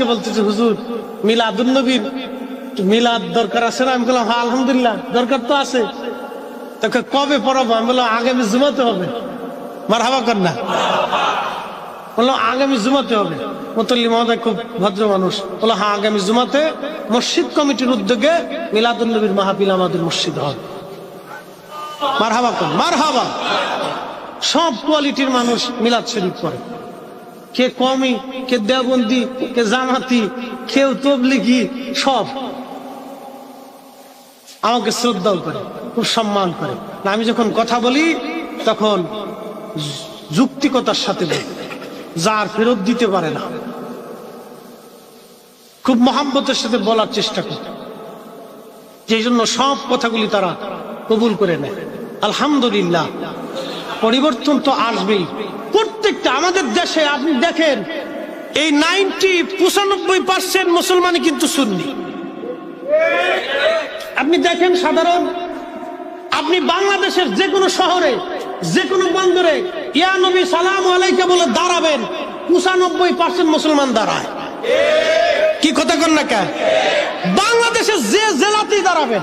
আজকে বলতেছে, হুজুর মিলাদুন্নবীর মিলাদ দরকার আছে না? আমি বললাম হ্যাঁ আলহামদুলিল্লাহ, দরকার তো আছে। তোকে কবে পড়াবো? আমি বললাম, আগামী জুমাতে হবে। মার হাবা কর না। বললাম আগামী জুমাতে হবে। মহোদয় খুব ভদ্র মানুষ। বলল হ্যাঁ আগামী জুমাতে মসজিদ কমিটির উদ্যোগে মিলাদুন্নবীর মাহাবিল আমাদের মসজিদ হবে। মার হাবা কর মার হাবা সব কোয়ালিটির মানুষ মিলাদ শরীফ করে কে কমি, কে দেবন্দি, কে জামাতি, কেউ তবলিগি, সব। আমাকে শ্রদ্ধাও করে, খুব সম্মান করে। আমি যখন কথা বলি, তখন যুক্তিকতার সাথে বলি, যার ফেরত দিতে পারে না। খুব মহাব্বতের সাথে বলার চেষ্টা করে। যে জন্য সব কথাগুলি তারা কবুল করে নেয়। আলহামদুলিল্লাহ, পরিবর্তন তো আসবেই। আমাদের দেশে আপনি দেখেন, এই নাইনটি পঁচানব্বই পার্সেন্ট মুসলমান কিন্তু শুননি আপনি দেখেন সাধারণ, আপনি বাংলাদেশের যে কোনো শহরে যে কোনো বন্দরে, ইয়া নবী সালাম আলাইকে বলে দাঁড়াবেন, পঁচানব্বই পার্সেন্ট মুসলমান দাঁড়ায়। কি কথা কর না কেন? বাংলাদেশের যে জেলাতেই দাঁড়াবেন,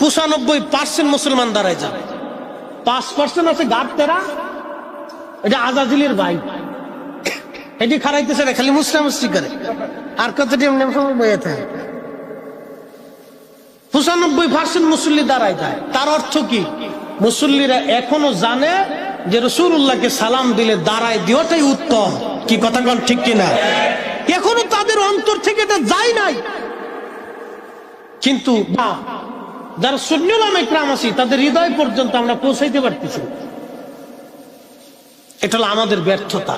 পঁচানব্বই পার্সেন্ট মুসলমান দাঁড়ায় যাবে। পাঁচ পার্সেন্ট আছে গাব তেরা এটা আজাদিলের ভাই। এটি খারাইতেছে রে খালি মুসলাম করে। আর কতটি পঁচানব্বই পার্সেন্ট মুসল্লি দাঁড়ায় যায়। তার অর্থ কি? মুসল্লিরা এখনও জানে যে রসুল্লাহকে সালাম দিলে দাঁড়ায় দিওটাই উত্তম। কি কথা কন ঠিক কিনা? এখনও তাদের অন্তর থেকে এটা যায় নাই। কিন্তু যারা সুন্নিলাম একরাম আছি, তাদের হৃদয় পর্যন্ত আমরা পৌঁছাইতে পারতেছি। না। এটা হলো আমাদের ব্যর্থতা।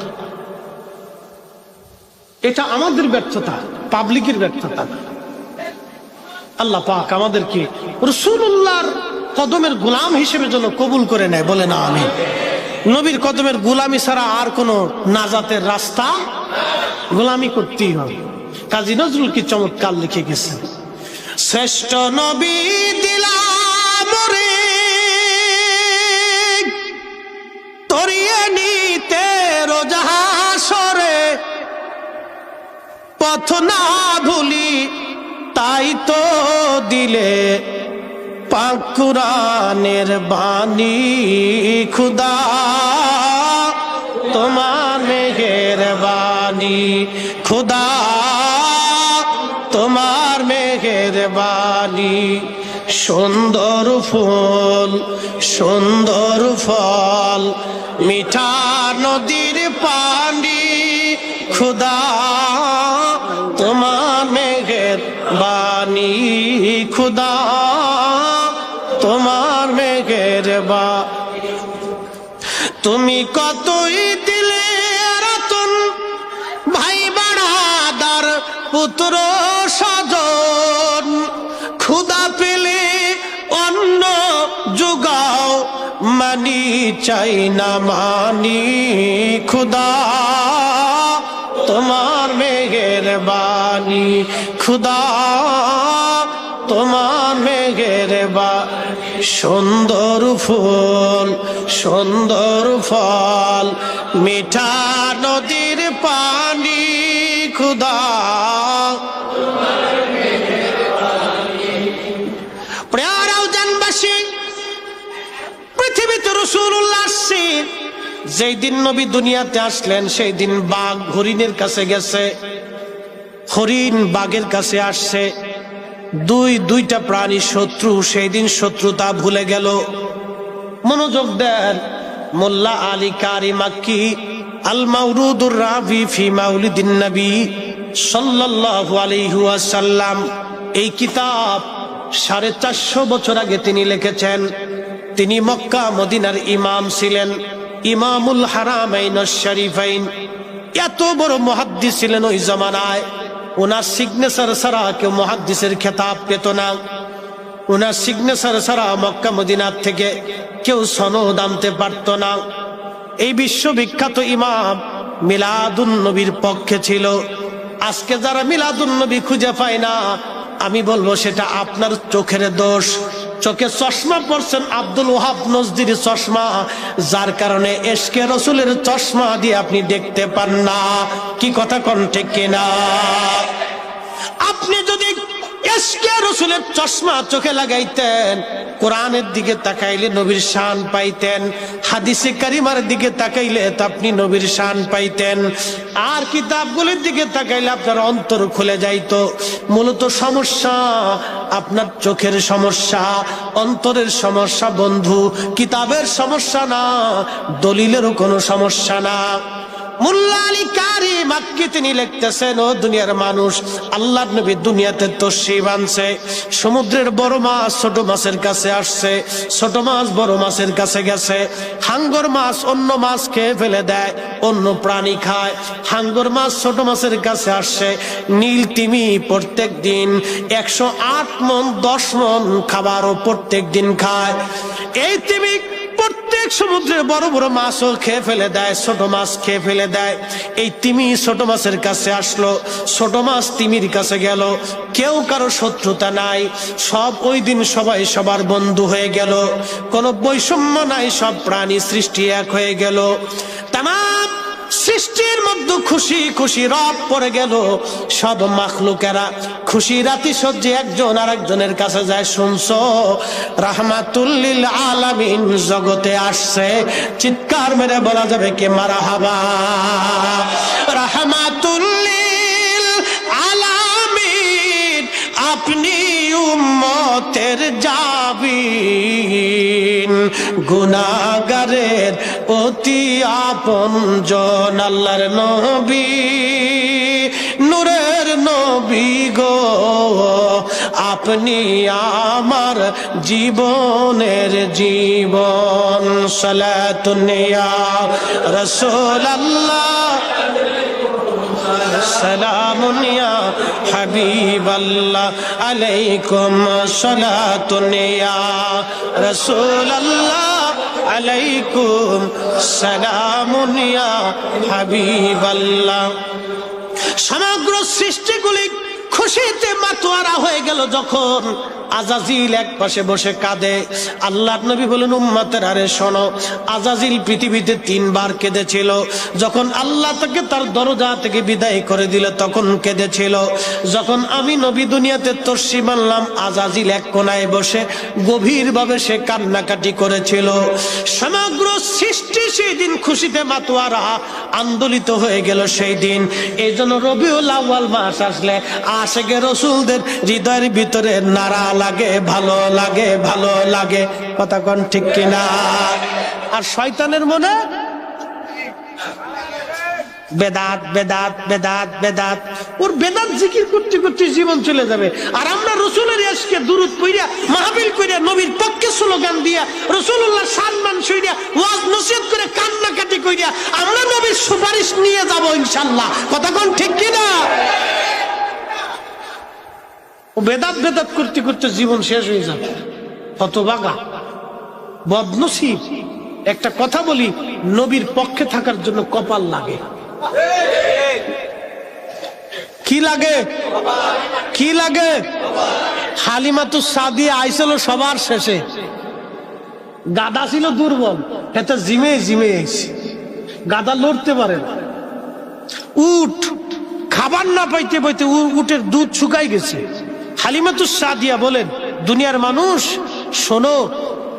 এটা আমাদের ব্যর্থতা, পাবলিকের ব্যর্থতা। আল্লাহ পাক আমাদেরকে রসুল্লাহর কদমের গোলাম হিসেবে যেন কবুল করে নেয়, বলে না আমি নবীর কদমের গোলামি ছাড়া আর কোন নাজাতের রাস্তা গোলামি করতেই হবে। কাজী নজরুল কি চমৎকার লিখে গেছেন, শ্রেষ্ঠ নবী দিলাম তরিয়ে নিতে রোজাহাসরে পথ না ভুলি, তাই তো দিলে পাকুরানের বাণী। খুদা, তোমার মেঘের বাণী খুদা, তোমার মেঘের বাণী সুন্দর ফুল, সুন্দর ফল, মিঠা নদীর পানি খুদা তোমার মেঘের বাণী খুদা তোমার মেঘের বা তুমি কতই চাই না মানি খুদা। তোমার মেঘের বাণী খুদা। তোমার মেঘের বা সুন্দর ফুল, সুন্দর ফল, মিঠা নদীর পানি খুদা। যেই দিন নবী দুনিয়াতে আসলেন সেই দিন বাঘ হরিণের কাছে গেছে। হরিণ বাঘের কাছে আসছে। দুই, দুইটা প্রাণী শত্রু সেই দিন শত্রুতা ভুলে গেল। মনোযোগ দেন, মোল্লা আলী কারি মাক্কি আল মাউরুদুর ফি মাউলিদিন নবী সাল্লাল্লাহু আলাইহি ওয়াসাল্লাম। এই কিতাব সাড়ে চারশো বছর আগে তিনি লিখেছেন। তিনি মক্কা মদিনার ইমাম ছিলেন। ইমামুল হারামাইন শরীফাইন এত বড় মহাদ্দিস ছিলেন ওই জমানায়। ওনার সিগনেচার ছাড়া কেউ মহাদ্দিসের খেতাব পেত না। ওনার সিগনেচার ছাড়া মক্কা মদিনার থেকে কেউ সনদ আনতে পারত না। এই বিশ্ববিখ্যাত ইমাম মিলাদুন নবীর পক্ষে ছিল। আজকে যারা মিলাদুন নবী খুঁজে পায় না, আমি বলব সেটা আপনার চোখের দোষ। চোখে চশমা পড়ছেন আব্দুল ওহাব নজদির চশমা, যার কারণে এসকে রসুলের চশমা দিয়ে আপনি দেখতে পান না। কি কথা কন ঠিক কিনা? আপনি যদি এসকে রসুলের চশমা চোখে লাগাইতেন, কোরআনের দিকে তাকাইলে নবীর শান পাইতেন, হাদিসে কারিমার দিকে তাকাইলে আপনি নবীর শান পাইতেন। আর কিতাবগুলির দিকে তাকাইলে আপনার অন্তর খুলে যাইত। মূলত সমস্যা, আপনার চোখের সমস্যা, অন্তরের সমস্যা বন্ধু, কিতাবের সমস্যা না, দলিলেরও কোনো সমস্যা না। মুল্লা আলী তিনি লিখতেছেন ও দুনিয়ার মানুষ আল্লাহ দুনিয়াতে সমুদ্রের মাছ ছোট মাছের কাছে আসছে মাছ মাছের কাছে গেছে। মাছ অন্য মাছ খেয়ে ফেলে দেয়, অন্য প্রাণী খায়। হাঙ্গর মাছ ছোট মাছের কাছে আসছে, নীল তিমি প্রত্যেক দিন একশো আট মন, দশ মন খাবারও প্রত্যেক দিন খায়। এই তিমি প্রত্যেক সমুদ্রের বড় বড় মাছও খেয়ে ফেলে দেয়, ছোট মাছ খেয়ে ফেলে দেয়। এই তিমি ছোট মাছের কাছে আসলো, ছোট মাছ তিমির কাছে গেল। কেউ কারও শত্রুতা নাই, সব ওই দিন সবাই সবার বন্ধু হয়ে গেল। কোনো বৈষম্য নাই, সব প্রাণী সৃষ্টি এক হয়ে গেল। তাম সৃষ্টির মধ্যে খুশি খুশি রব পড়ে গেল। সব মাখলুকেরা খুশি রাতি সহ্যে একজন আর একজনের কাছে যায়, শুনছ, রাহমাতুল্লিল আলামিন জগতে আসছে। চিৎকার মেরে বলা যাবে, কে মারা হাবা রাহমাতুল্লিল আলামিন, আপনি উম্মতের যাবিন গুনাগারের অতি আপন জন আল্লাহর নবী, নূরের নবী গো। আপনি আমার জীবনের জীবন সালাতুনিয়া রসোল আল্লাহ সালামুনিয়া হাবিব আল্লাহ আলাইকুম সালাতুনিয়া রসোল আল্লাহ আলাইকুম সালামুনিয়া হাবিবাল্লাহ। সমগ্র সৃষ্টিগুলি খুশিতে মাতোয়ারা হয়ে গেল যখন আজাজিল এক পাশে বসে কাঁদে। আল্লাহ নবী বলেন উম্মাতের আরে শোনো, আজাজিল পৃথিবীতে তিনবার কেঁদেছিল। যখন আল্লাহ তাকে তার দরজা থেকে বিদায় করে দিল, তখন কেঁদেছিল। যখন আমি নবী দুনিয়াতে তর্সি মানলাম আজাজিল এক কোনায় বসে গভীরভাবে সে কান্নাকাটি করেছিল। সমগ্র সৃষ্টি সেই দিন খুশিতে মাতোয়ারা আন্দোলিত হয়ে গেল সেই দিন। এই জন্য রবিউল আউয়াল মাস আসলে আশেকে রসুলদের হৃদয়ের ভিতরে নাড়া লাগে, ভালো লাগে ভালো লাগে। কথা কন ঠিক কিনা? আর শয়তানের মনে? বেদাত বেদাত বেদাত বেদাত। ওর বেদাত জিকির করতে করতে জীবন চলে যাবে। আর আমরা রসুলের এসকে দূরত কইরা মাহবিল কইরা, নবীর পক্ষে স্লোগান দিয়া রসুল্লাহ সম্মান সইরা ওয়াজ নসিহত করে কান্নাকাটি কইরা, আমরা নবীর সুপারিশ নিয়ে যাব ইনশাল্লাহ। কথা কোন ঠিক কিনা? ও বেদাত বেদাত করতে করতে জীবন শেষ হয়ে যাবে। হতবাগা বদনসিব। একটা কথা বলি, নবীর পক্ষে থাকার জন্য কপাল লাগে। কি লাগে? কি লাগে? হালিমাতু সাদি আইছিল সবার শেষে। গাদা ছিল দুর্বল, এতে জিমে জিমে আইছে গাদা লড়তে পারে না। উঠ, খাবার না পাইতে পাইতে উটের দুধ শুকাই গেছে। হালিমাতু সাদিয়া বলেন, দুনিয়ার মানুষ, শোনো,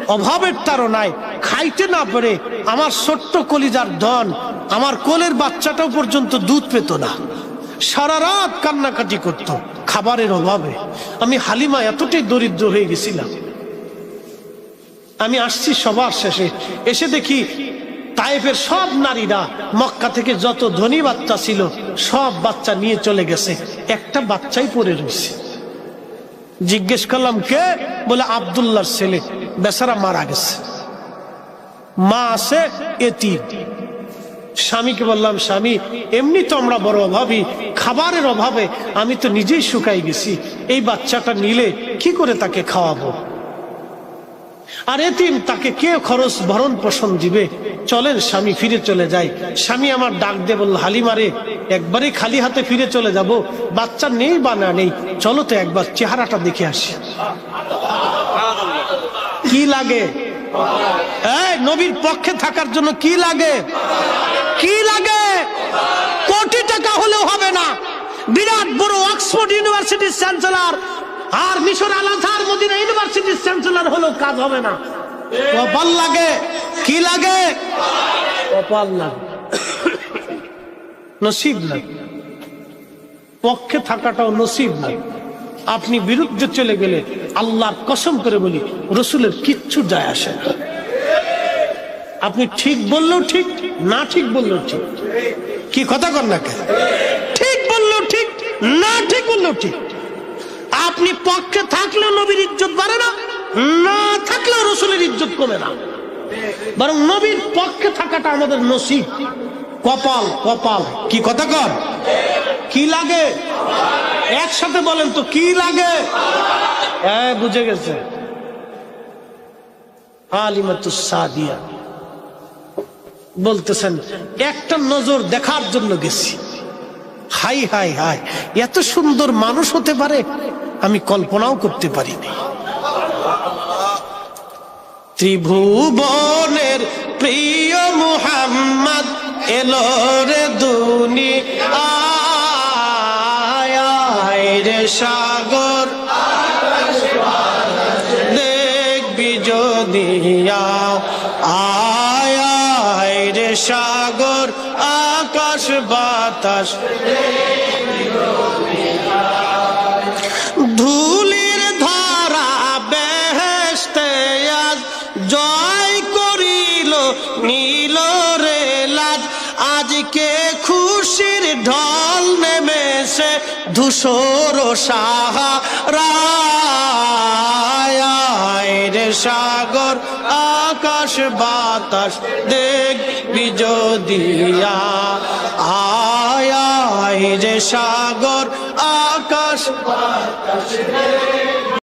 অভাবের তারও নাই খাইতে না পারে, আমার ছোট্ট কলিজার ধন, আমার কোলের বাচ্চাটাও পর্যন্ত দুধ পেত না। সারা রাত কান্নাকাটি করত খাবারের অভাবে। আমি হালিমা এতটাই দরিদ্র হয়ে গেছিলাম। আমি আসছি সবার শেষে। এসে দেখি তাইফের সব নারীরা মক্কা থেকে যত ধনী বাচ্চা ছিল, সব বাচ্চা নিয়ে চলে গেছে। একটা বাচ্চাই পড়ে রয়েছে। জিজ্ঞেস করলাম, কে? বলে, আবদুল্লাহর ছেলে, বেচারা মারা গেছে। মা আছে এটি স্বামীকে বললাম, স্বামী, এমনি তো আমরা বড় অভাবী, খাবারের অভাবে আমি তো নিজেই শুকাই গেছি। এই বাচ্চাটা নিলে কি করে তাকে খাওয়াবো? আর এতিম তাকে কে খরচ ভরণ পোষণ দিবে? চলেন স্বামী ফিরে চলে যায় স্বামী আমার ডাক দে বলল, হালিমারে, একবারই খালি হাতে ফিরে চলে যাব। বাচ্চা নেই বা না নেই? চলো তো একবার চেহারাটা দেখে আসি। কি লাগে? নবীর পক্ষে থাকার জন্য কি লাগে? কি লাগে? কোটি টাকা হলেও হবে না। বিরাট বড় অক্সফোর্ড ইউনিভার্সিটির চ্যান্সেলর আর মিশর আল আজহার মদিনা ইউনিভার্সিটির চ্যান্সেলর হলো কাজ হবে না। কপাল লাগে? কি লাগে? কপাল লাগে। নসিব লাগে। পক্ষে থাকাটাও নসিব লাগে। আপনি বিরুদ্ধে চলে গেলে আল্লাহর কসম করে বলি, রসুলের কিচ্ছু যায় আসে না। আপনি ঠিক বললেও ঠিক, না ঠিক বললেও ঠিক। কি কথা কর না কেন? ঠিক বললেও ঠিক, না ঠিক বললেও ঠিক। আপনি পক্ষে থাকলে নবীর ইজ্জত বাড়ে না না থাকলে রসুলের ইজ্জত কমে না। বরং নবীর পক্ষে থাকাটা আমাদের নসিব। কপাল কপাল। কি কথা কর কি লাগে? একসাথে বলেন তো, কি লাগে? হ্যাঁ বুঝে গেছে। সাদিয়া। বলতেছেন, একটা নজর দেখার জন্য গেছি। হাই হাই হাই। এত সুন্দর মানুষ হতে পারে আমি কল্পনাও করতে পারিনি। ত্রিভুবনের প্রিয় মুহাম্মদ এলো রে দুনি রে সাগর। দেখবি যদি আয় রে সাগর, আকাশ বাতাস। ধুলির আজকে খুশির ঢল নেমেছে ধূসর সাহারা রে সাগর, আকাশ, বাতাস, দেখবি যদিয়া আয় রে সাগর, আকাশ, বাতাস